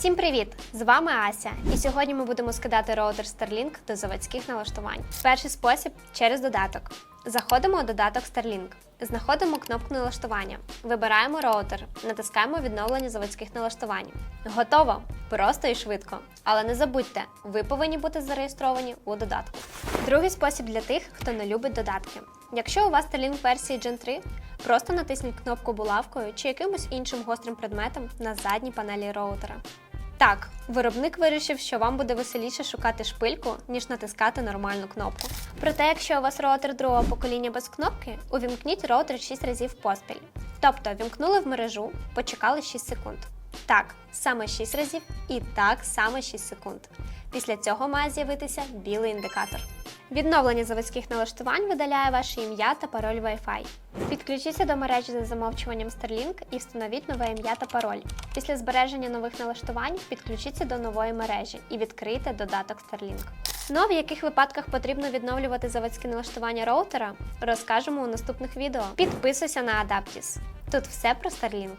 Всім привіт! З вами Ася. І сьогодні ми будемо скидати роутер Starlink до заводських налаштувань. Перший спосіб через додаток. Заходимо у додаток Starlink. Знаходимо кнопку налаштування. Вибираємо роутер, натискаємо відновлення заводських налаштувань. Готово! Просто і швидко. Але не забудьте, ви повинні бути зареєстровані у додатку. Другий спосіб для тих, хто не любить додатки. Якщо у вас Starlink версії Gen 3, просто натисніть кнопку булавкою чи якимось іншим гострим предметом на задній панелі роутера. Так, виробник вирішив, що вам буде веселіше шукати шпильку, ніж натискати нормальну кнопку. Проте, якщо у вас роутер другого покоління без кнопки, увімкніть роутер 6 разів поспіль. Тобто вімкнули в мережу, почекали 6 секунд. Так, саме 6 разів і так саме 6 секунд. Після цього має з'явитися білий індикатор. Відновлення заводських налаштувань видаляє ваше ім'я та пароль Wi-Fi. Підключіться до мережі за замовчуванням Starlink і встановіть нове ім'я та пароль. Після збереження нових налаштувань підключіться до нової мережі і відкрийте додаток Starlink. Ну а в яких випадках потрібно відновлювати заводські налаштування роутера, розкажемо у наступних відео. Підписуйся на Adaptis. Тут все про Starlink.